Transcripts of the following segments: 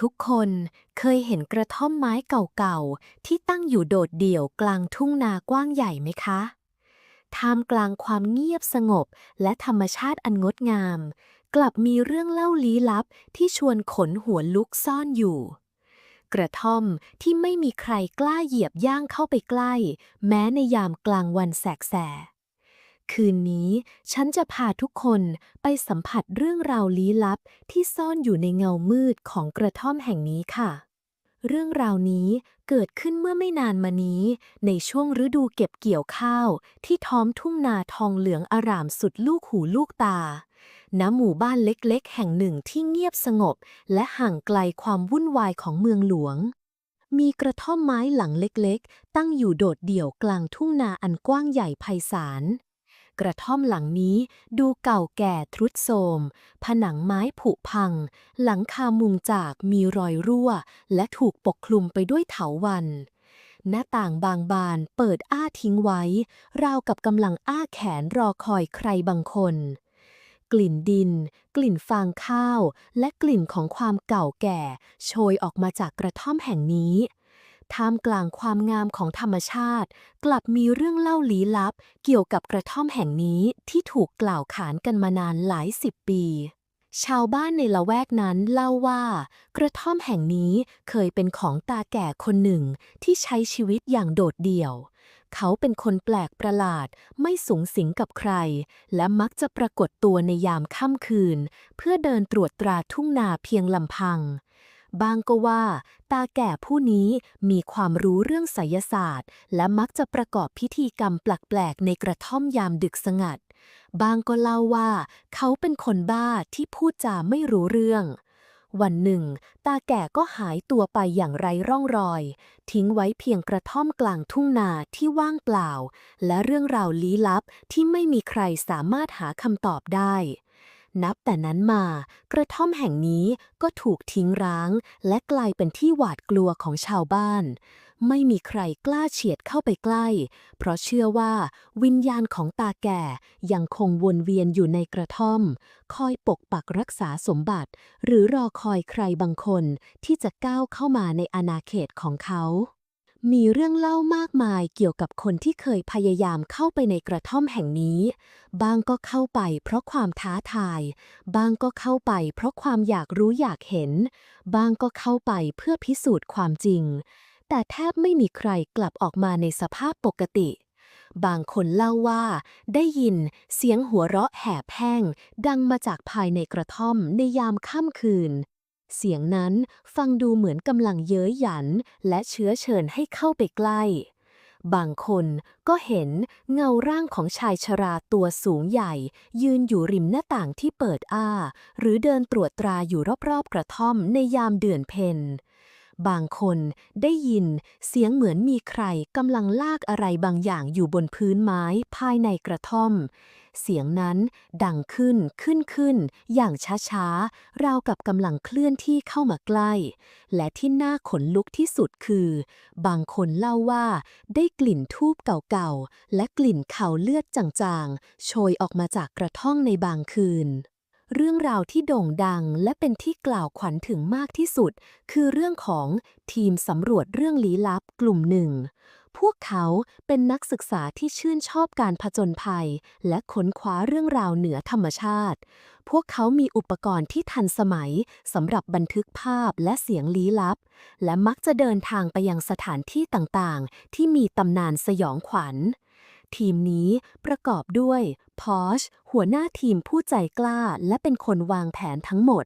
ทุกคนเคยเห็นกระท่อมไม้เก่าๆ ที่ตั้งอยู่โดดเดี่ยวกลางทุ่งนากว้างใหญ่ไหมคะ ท่ามกลางความเงียบสงบและธรรมชาติอันงดงาม กลับมีเรื่องเล่าลี้ลับที่ชวนขนหัวลุกซ่อนอยู่ กระท่อมที่ไม่มีใครกล้าเหยียบย่างเข้าไปใกล้ แม้ในยามกลางวันแสกๆ คืนนี้ฉันจะพาทุกคนไปสัมผัสเรื่องราวลี้ลับที่ซ่อนอยู่ในเงามืดของกระท่อมแห่งนี้ค่ะ เรื่องราวนี้เกิดขึ้นเมื่อไม่นานมานี้ ในช่วงฤดูเก็บเกี่ยวข้าว ที่ท้อมทุ่งนาทองเหลืองอารามสุดลูกหูลูกตา ณ หมู่บ้านเล็กๆ แห่งหนึ่งที่เงียบสงบ และห่างไกลความวุ่นวายของเมืองหลวงมีกระท่อมไม้หลังเล็กๆ ตั้งอยู่โดดเดี่ยวกลางทุ่งนาอันกว้างใหญ่ไพศาล กระท่อมหลังนี้ดูเก่าแก่ทรุดโทรม ผนังไม้ผุพัง หลังคามุงจากมีรอยรั่ว และถูกปกคลุมไปด้วยเถาวัลย์หน้าต่างบางบานเปิดอ้าทิ้งไว้ ราวกับกำลังอ้าแขนรอคอยใครบางคน กลิ่นดิน กลิ่นฟางข้าว และกลิ่นของความเก่าแก่ โชยออกมาจากกระท่อมแห่งนี้ ท่ามกลางความงามของธรรมชาติ กลับมีเรื่องเล่าลี้ลับ เกี่ยวกับกระท่อมแห่งนี้ที่ถูกกล่าวขานกันมานานหลายสิบปี ชาวบ้านในละแวกนั้นเล่าว่า กระท่อมแห่งนี้เคยเป็นของตาแก่คนหนึ่งที่ใช้ชีวิตอย่างโดดเดี่ยว เขาเป็นคนแปลกประหลาดไม่สูงสิงกับใคร และมักจะปรากฏตัวในยามค่ำคืน เพื่อเดินตรวจตราทุ่งนาเพียงลำพัง บางก็ว่า ตาแก่ผู้นี้มีความรู้เรื่องไสยศาสตร์ และมักจะประกอบพิธีกรรมแปลกๆในกระท่อมยามดึกสงัด บางก็เล่าว่า เขาเป็นคนบ้าที่พูดจาไม่รู้เรื่อง วันหนึ่ง ตาแก่ก็หายตัวไปอย่างไร้ร่องรอย ทิ้งไว้เพียงกระท่อมกลางทุ่งนาที่ว่างเปล่า และเรื่องราวลี้ลับที่ไม่มีใครสามารถหาคำตอบได้ นับแต่นั้นมากระท่อมแห่งนี้ก็ถูกทิ้งร้าง และกลายเป็นที่หวาดกลัวของชาวบ้าน ไม่มีใครกล้าเฉียดเข้าไปใกล้ เพราะเชื่อว่าวิญญาณของตาแก่ยังคงวนเวียนอยู่ในกระท่อม คอยปกปักรักษาสมบัติ หรือรอคอยใครบางคนที่จะก้าวเข้ามาในอาณาเขตของเขา มีเรื่องเล่ามากมายเกี่ยวกับคนที่เคยพยายามเข้าไปในกระท่อมแห่งนี้ บางก็เข้าไปเพราะความท้าทาย บางก็เข้าไปเพราะความอยากรู้อยากเห็น บางก็เข้าไปเพื่อพิสูจน์ความจริง แต่แทบไม่มีใครกลับออกมาในสภาพปกติ บางคนเล่าว่า ได้ยินเสียงหัวเราะแหบแห้ง ดังมาจากภายในกระท่อมในยามค่ำคืน เสียงนั้นฟังดูเหมือนกำลังเย้ยหยันและเชื้อเชิญให้เข้าไปใกล้ บางคนก็เห็นเงาร่างของชายชราตัวสูงใหญ่ ยืนอยู่ริมหน้าต่างที่เปิดอ้า หรือเดินตรวจตราอยู่รอบๆกระท่อมในยามเดือนเพ็ญ บางคนได้ยินเสียงเหมือนมีใครกำลังลากอะไรบางอย่างอยู่บนพื้นไม้ภายในกระท่อม เสียงนั้นดังขึ้นขึ้นขึ้น อย่างช้าๆ ราวกับกำลังเคลื่อนที่เข้ามาใกล้ และที่น่าขนลุกที่สุดคือ บางคนเล่าว่าได้กลิ่นทูบเก่าๆ และกลิ่นเข่าเลือดจางๆ โชยออกมาจากกระท่อมในบางคืน เรื่องราวที่โด่งดังและเป็นที่กล่าวขวัญถึงมากที่สุด คือเรื่องของทีมสำรวจเรื่องลี้ลับกลุ่มหนึ่ง พวกเขาเป็นนักศึกษาที่ชื่นชอบการผจญภัย และค้นคว้าเรื่องราวเหนือธรรมชาติ พวกเขามีอุปกรณ์ที่ทันสมัยสำหรับบันทึกภาพและเสียงลี้ลับ และมักจะเดินทางไปยังสถานที่ต่างๆ ที่มีตำนานสยองขวัญทีมนี้ประกอบด้วย พอชหัวหน้าทีมผู้ใจกล้าและเป็นคนวางแผนทั้งหมด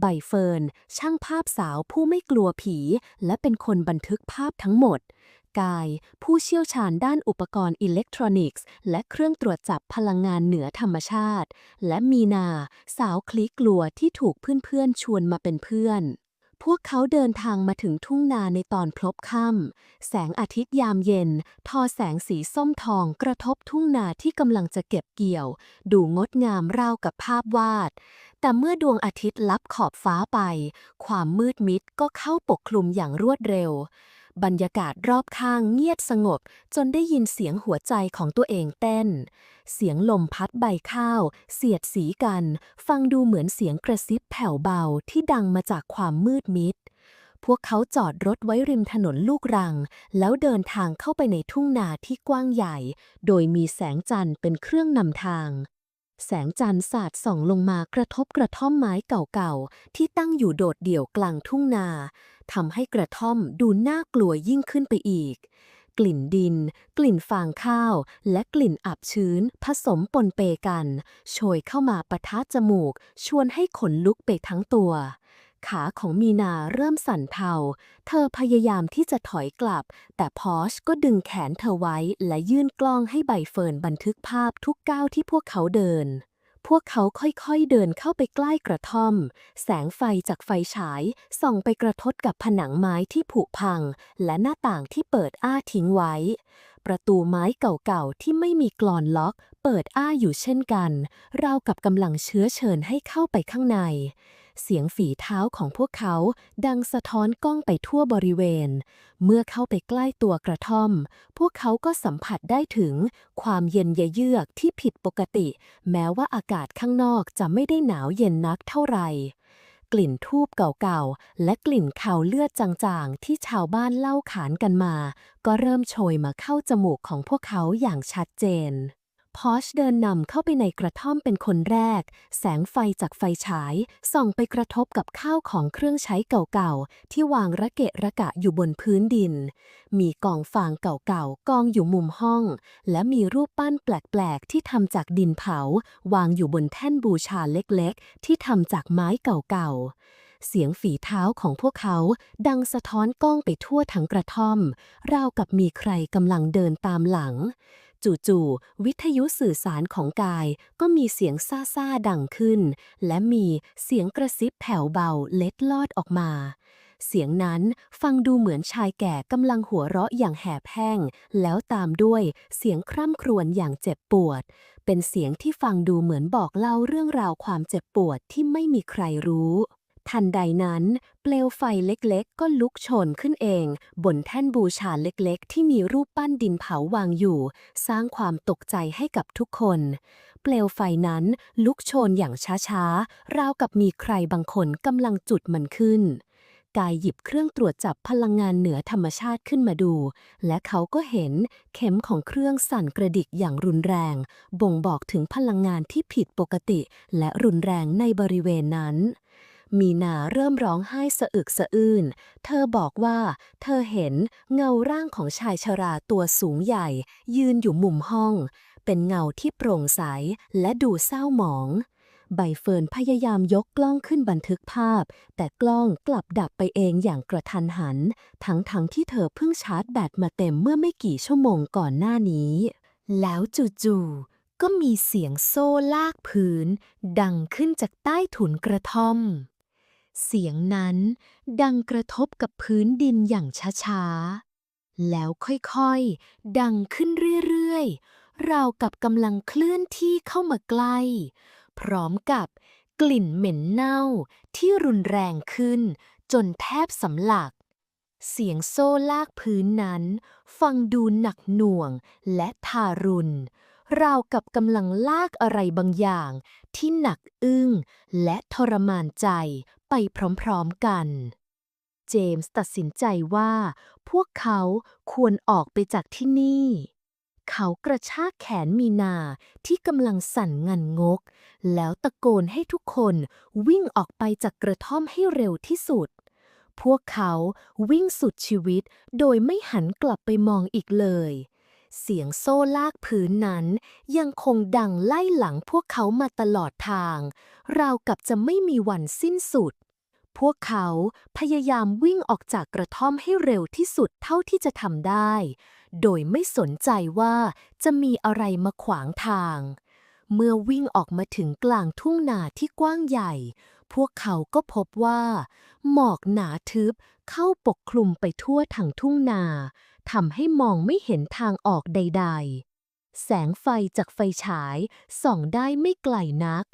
ใบเฟิร์น ช่างภาพสาวผู้ไม่กลัวผี และเป็นคนบันทึกภาพทั้งหมด กาย ผู้เชี่ยวชาญด้านอุปกรณ์อิเล็กทรอนิกส์ และเครื่องตรวจจับพลังงานเหนือธรรมชาติ และมีนา สาวคลีกลัวที่ถูกเพื่อนๆชวนมาเป็นเพื่อน พวกเขาเดินทางมาถึงทุ่งนาในตอนพลบค่ำแสงอาทิตย์ยามเย็น ทอแสงสีส้มทองกระทบทุ่งนาที่กำลังจะเก็บเกี่ยว ดูงดงามราวกับภาพวาด แต่เมื่อดวงอาทิตย์ลับขอบฟ้าไป ความมืดมิดก็เข้าปกคลุมอย่างรวดเร็ว บรรยากาศรอบข้างเงียบสงบ จนได้ยินเสียงหัวใจของตัวเองเต้น เสียงลมพัดใบข้าว เสียดสีกัน ฟังดูเหมือนเสียงกระซิบแผ่วเบาที่ดังมาจากความมืดมิด พวกเขาจอดรถไว้ริมถนนลูกรัง แล้วเดินทางเข้าไปในทุ่งนาที่กว้างใหญ่ โดยมีแสงจันทร์เป็นเครื่องนำทาง แสงจันทร์สาดส่องลงมากระทบกระท่อมไม้เก่าๆ ที่ตั้งอยู่โดดเดี่ยวกลางทุ่งนาทำให้กระท่อมดูน่ากลัวยิ่งขึ้นไปอีก กลิ่นดิน กลิ่นฟางข้าว และกลิ่นอับชื้น ผสมปนเปกัน โชยเข้ามาปะทะจมูก ชวนให้ขนลุกไปทั้งตัว ขาของมีนาเริ่มสั่นเทา เธอพยายามที่จะถอยกลับ แต่พอชก็ดึงแขนเธอไว้และยื่นกล้องให้ใบเฟิร์นบันทึกภาพทุกก้าวที่พวกเขาเดิน พวกเขาค่อยๆเดินเข้าไปใกล้กระท่อม แสงไฟจากไฟฉายส่องไปกระทบกับผนังไม้ที่ผุพัง และหน้าต่างที่เปิดอ้าทิ้งไว้ ประตูไม้เก่าๆที่ไม่มีกลอนล็อกเปิดอ้าอยู่เช่นกัน ราวกับกำลังเชื้อเชิญให้เข้าไปข้างใน เสียงฝีเท้าของพวกเขาดังสะท้อนกล้องไปทั่วบริเวณ เมื่อเข้าไปใกล้ตัวกระท่อม พวกเขาก็สัมผัสได้ถึงความเย็นเยือกที่ผิดปกติ แม้ว่าอากาศข้างนอกจะไม่ได้หนาวเย็นนักเท่าไหร่กลิ่นทูบเก่าๆ และกลิ่นคาวเลือดจางๆ ที่ชาวบ้านเล่าขานกันมา ก็เริ่มโชยมาเข้าจมูกของพวกเขาอย่างชัดเจน พอชเดินนำเข้าไปในกระท่อมเป็นคนแรก แสงไฟจากไฟฉายส่องไปกระทบกับข้าวของเครื่องใช้เก่าๆ ที่วางระเกะระกะอยู่บนพื้นดิน มีกองฟางเก่าๆ กองอยู่มุมห้อง และมีรูปปั้นแปลกๆ ที่ทำจากดินเผา วางอยู่บนแท่นบูชาเล็กๆ ที่ทำจากไม้เก่าๆเสียงฝีเท้าของพวกเขาดังสะท้อนกล้องไปทั่วทั้งกระท่อม ราวกับมีใครกำลังเดินตามหลัง จู่ๆวิทยุสื่อสารของกายก็มีเสียงซ่าๆดังขึ้น และมีเสียงกระซิบแผ่วเบาเล็ดลอดออกมา เสียงนั้นฟังดูเหมือนชายแก่กำลังหัวเราะอย่างแหบแห้ง แล้วตามด้วยเสียงคร่ำครวญอย่างเจ็บปวด เป็นเสียงที่ฟังดูเหมือนบอกเล่าเรื่องราวความเจ็บปวดที่ไม่มีใครรู้ ทันใดนั้น เปลวไฟเล็กๆ ก็ลุกโชนขึ้นเอง บนแท่นบูชาเล็กๆ ที่มีรูปปั้นดินเผาวางอยู่ สร้างความตกใจให้กับทุกคน เปลวไฟนั้นลุกโชนอย่างช้าๆ ราวกับมีใครบางคนกำลังจุดมันขึ้น กายหยิบเครื่องตรวจจับพลังงานเหนือธรรมชาติขึ้นมาดู และเขาก็เห็นเข็มของเครื่องสั่นกระดิกอย่างรุนแรง บ่งบอกถึงพลังงานที่ผิดปกติ และรุนแรงในบริเวณนั้น มีนาเริ่มร้องไห้สะอึกสะอื้น เธอบอกว่า เธอเห็นเงาร่างของชายชราตัวสูงใหญ่ ยืนอยู่มุมห้อง เป็นเงาที่โปร่งใสและดูเศร้าหมอง ใบเฟิร์นพยายามยกกล้องขึ้นบันทึกภาพ แต่กล้องกลับดับไปเองอย่างกระทันหัน ทั้งๆทที่เธอเพิ่งชาร์จแบตมาเต็มเมื่อไม่กี่ชั่วโมงก่อนหน้านี้ แล้วจู่ๆก็มีเสียงโซ่ลากพื้น ดังขึ้นจากใต้ถุนกระท่อม เสียงนั้นดังกระทบกับพื้นดินอย่างช้าๆ แล้วค่อยๆ ดังขึ้นเรื่อยๆ ราวกับกำลังเคลื่อนที่เข้ามาใกล้ พร้อมกับกลิ่นเหม็นเน่าที่รุนแรงขึ้นจนแทบสำลัก เสียงโซ่ลากพื้นนั้น ฟังดูหนักหน่วงและทารุณ ราวกับกำลังลากอะไรบางอย่างที่หนักอึ้งและทรมานใจ ไปพร้อมๆกัน เจมส์ตัดสินใจว่า พวกเขาควรออกไปจากที่นี่ เขากระชากแขนมีนาที่กำลังสั่นงันงก แล้วตะโกนให้ทุกคนวิ่งออกไปจากกระท่อมให้เร็วที่สุด พวกเขาวิ่งสุดชีวิตโดยไม่หันกลับไปมองอีกเลย เสียงโซ่ลากพื้นนั้น ยังคงดังไล่หลังพวกเขามาตลอดทาง ราวกับจะไม่มีวันสิ้นสุด พวกเขาพยายามวิ่งออกจากกระท่อมให้เร็วที่สุดเท่าที่จะทำได้ โดยไม่สนใจว่าจะมีอะไรมาขวางทาง เมื่อวิ่งออกมาถึงกลางทุ่งนาที่กว้างใหญ่ พวกเขาก็พบว่า หมอกหนาทึบเข้าปกคลุมไปทั่วทั้งทุ่งนา ทำให้มองไม่เห็นทางออกใด ๆ แสงไฟจากไฟฉายส่องได้ไม่ไกลนัก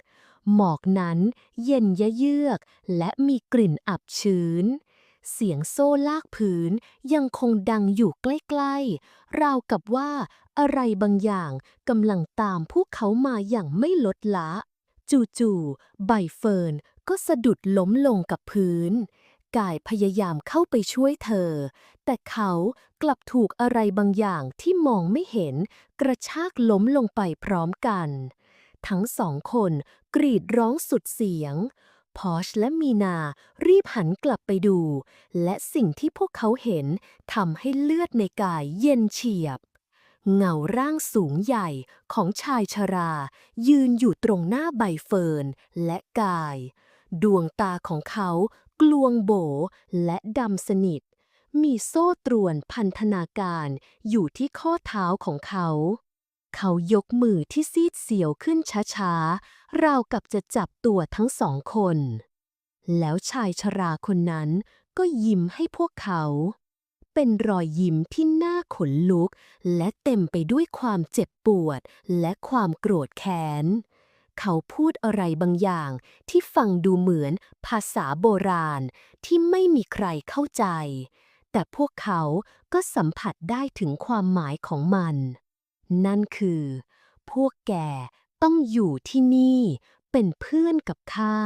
หมอกนั้นเย็นยะเยือก และมีกลิ่นอับชื้น เสียงโซ่ลากพื้นยังคงดังอยู่ใกล้ ๆ ราวกับว่าอะไรบางอย่างกำลังตามพวกเขามาอย่างไม่ลดละ จู่ๆใบเฟิร์นก็สะดุดล้มลงกับพื้น กายพยายามเข้าไปช่วยเธอ แต่เขากลับถูกอะไรบางอย่างที่มองไม่เห็น กระชากล้มลงไปพร้อมกัน ทั้งสองคนกรีดร้องสุดเสียง พอชและมีนารีบหันกลับไปดู และสิ่งที่พวกเขาเห็นทำให้เลือดในกายเย็นเฉียบ เงาร่างสูงใหญ่ของชายชรา ยืนอยู่ตรงหน้าใบเฟิร์นและกาย ดวงตาของเขา กลวงโบและดำสนิท มีโซ่ตรวนพันธนาการอยู่ที่ข้อเท้าของเขา เขายกมือที่ซีดเสียวขึ้นช้าๆ ราวกับจะจับตัวทั้งสองคน แล้วชายชราคนนั้นก็ยิ้มให้พวกเขา เป็นรอยยิ้มที่น่าขนลุก และเต็มไปด้วยความเจ็บปวดและความโกรธแค้น เขาพูดอะไรบางอย่าง ที่ฟังดูเหมือนภาษาโบราณที่ไม่มีใครเข้าใจ แต่พวกเขาก็สัมผัสได้ถึงความหมายของมัน นั่นคือ พวกแกต้องอยู่ที่นี่เป็นเพื่อนกับข้า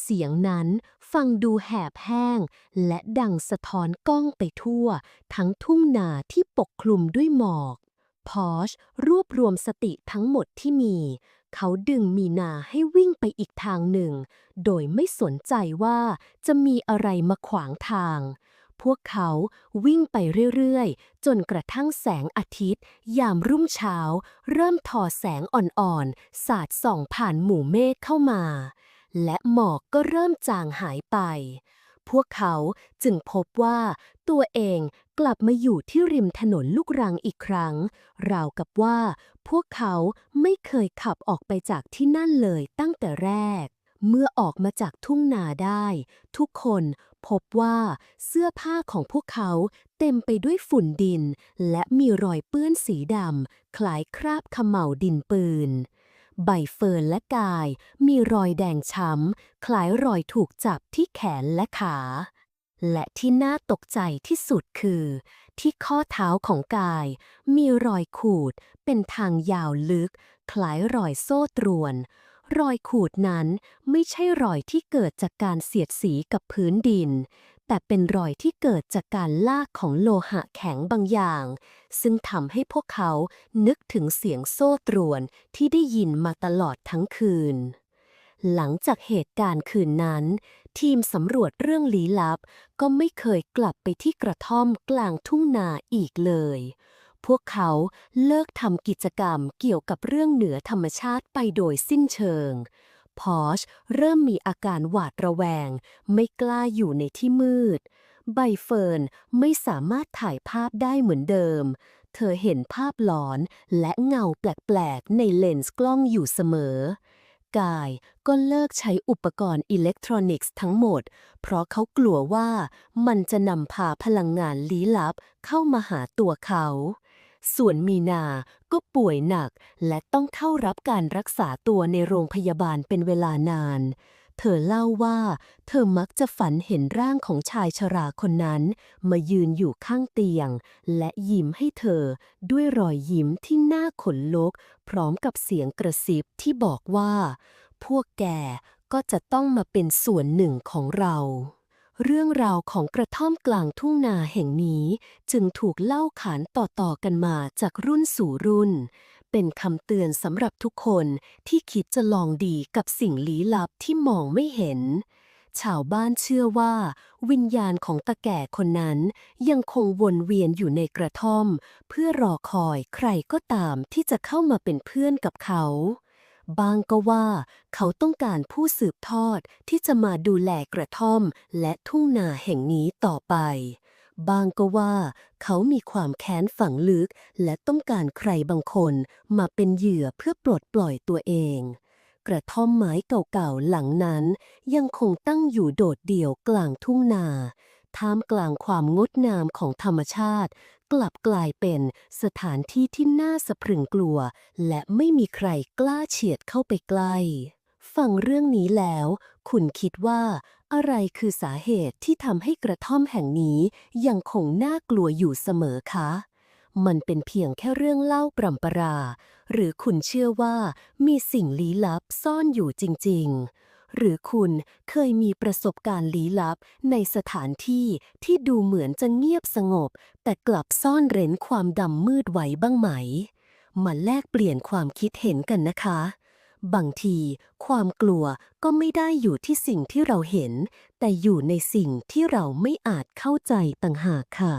เสียงนั้นฟังดูแหบแห้ง และดังสะท้อนก้องไปทั่ว ทั้งทุ่งนาที่ปกคลุมด้วยหมอก พอชรวบรวมสติทั้งหมดที่มี เขาดึงมีนาให้วิ่งไปอีกทางหนึ่ง โดยไม่สนใจว่าจะมีอะไรมาขวางทาง พวกเขาวิ่งไปเรื่อยๆ จนกระทั่งแสงอาทิตย์ ยามรุ่งเช้า เริ่มทอแสงอ่อนๆ สาดส่องผ่านหมู่เมฆเข้ามา และหมอกก็เริ่มจางหายไป พวกเขาจึงพบว่าตัวเอง ลับมาอยู่ที่ริมถนนลูกรังอีกครั้ง ราวกับว่าพวกเขาไม่เคยขับออกไปจากที่นั่นเลยตั้งแต่แรก เมื่อออกมาจากทุ่งนาได้ ทุกคนพบว่าเสื้อผ้าของพวกเขาเต็มไปด้วยฝุ่นดิน และมีรอยเปื้อนสีดำคล้ายคราบขม่าวดินปืนใบเฟิร์นและกาย มีรอยแดงช้ำคล้ายรอยถูกจับที่แขนและขา และที่น่าตกใจที่สุดคือ ที่ข้อเท้าของกาย มีรอยขูดเป็นทางยาวลึก คล้ายรอยโซ่ตรวน รอยขูดนั้นไม่ใช่รอยที่เกิดจากการเสียดสีกับพื้นดิน แต่เป็นรอยที่เกิดจากการลากของโลหะแข็งบางอย่าง ซึ่งทำให้พวกเขานึกถึงเสียงโซ่ตรวนที่ได้ยินมาตลอดทั้งคืน หลังจากเหตุการณ์คืนนั้น ทีมสำรวจเรื่องลี้ลับ ก็ไม่เคยกลับไปที่กระท่อมกลางทุ่งนาอีกเลย พวกเขาเลิกทำกิจกรรมเกี่ยวกับเรื่องเหนือธรรมชาติไปโดยสิ้นเชิง พอชเริ่มมีอาการหวาดระแวง ไม่กล้าอยู่ในที่มืด ใบเฟิร์นไม่สามารถถ่ายภาพได้เหมือนเดิม เธอเห็นภาพหลอนและเงาแปลกๆในเลนส์กล้องอยู่เสมอ กาย ก็เลิกใช้อุปกรณ์อิเล็กทรอนิกส์ทั้งหมด เพราะเขากลัวว่ามันจะนำพาพลังงานลี้ลับเข้ามาหาตัวเขา ส่วนมีนาก็ป่วยหนักและต้องเข้ารับการรักษาตัวในโรงพยาบาลเป็นเวลานาน เธอเล่าว่า เธอมักจะฝันเห็นร่างของชายชราคนนั้น มายืนอยู่ข้างเตียง และยิ้มให้เธอ ด้วยรอยยิ้มที่น่าขนลุก พร้อมกับเสียงกระซิบที่บอกว่า พวกแกก็จะต้องมาเป็นส่วนหนึ่งของเราเรื่องราวของกระท่อมกลางทุ่งนาแห่งนี้ จึงถูกเล่าขานต่อๆกันมาจากรุ่นสู่รุ่น เป็นคำเตือนสำหรับทุกคนที่คิดจะลองดีกับสิ่งลี้ลับที่มองไม่เห็น ชาวบ้านเชื่อว่า วิญญาณของตาแก่คนนั้น ยังคงวนเวียนอยู่ในกระท่อม เพื่อรอคอยใครก็ตามที่จะเข้ามาเป็นเพื่อนกับเขาบางก็ว่าเขาต้องการผู้สืบทอดที่จะมาดูแลกระท่อมและทุ่งนาแห่งนี้ต่อไป บางก็ว่าเขามีความแค้นฝังลึก และต้องการใครบางคนมาเป็นเหยื่อเพื่อปลดปล่อยตัวเอง กระท่อมไม้เก่าๆหลังนั้นยังคงตั้งอยู่โดดเดี่ยวกลางทุ่งนาท่ามกลางความงดงามของธรรมชาติ กลับกลายเป็นสถานที่ที่น่าสะพรึงกลัว และไม่มีใครกล้าเฉียดเข้าไปใกล้ ฟังเรื่องนี้แล้ว คุณคิดว่า อะไรคือสาเหตุที่ทำให้กระท่อมแห่งนี้ยังคงน่ากลัวอยู่เสมอคะ มันเป็นเพียงแค่เรื่องเล่าปรำปรา หรือคุณเชื่อว่ามีสิ่งลี้ลับซ่อนอยู่จริง ๆ หรือคุณเคยมีประสบการณ์ลี้ลับในสถานที่ที่ดูเหมือนจะเงียบสงบ แต่กลับซ่อนเร้นความดำมืดไว้บ้างไหม มาแลกเปลี่ยนความคิดเห็นกันนะคะ บางทีความกลัวก็ไม่ได้อยู่ที่สิ่งที่เราเห็น แต่อยู่ในสิ่งที่เราไม่อาจเข้าใจต่างหากค่ะ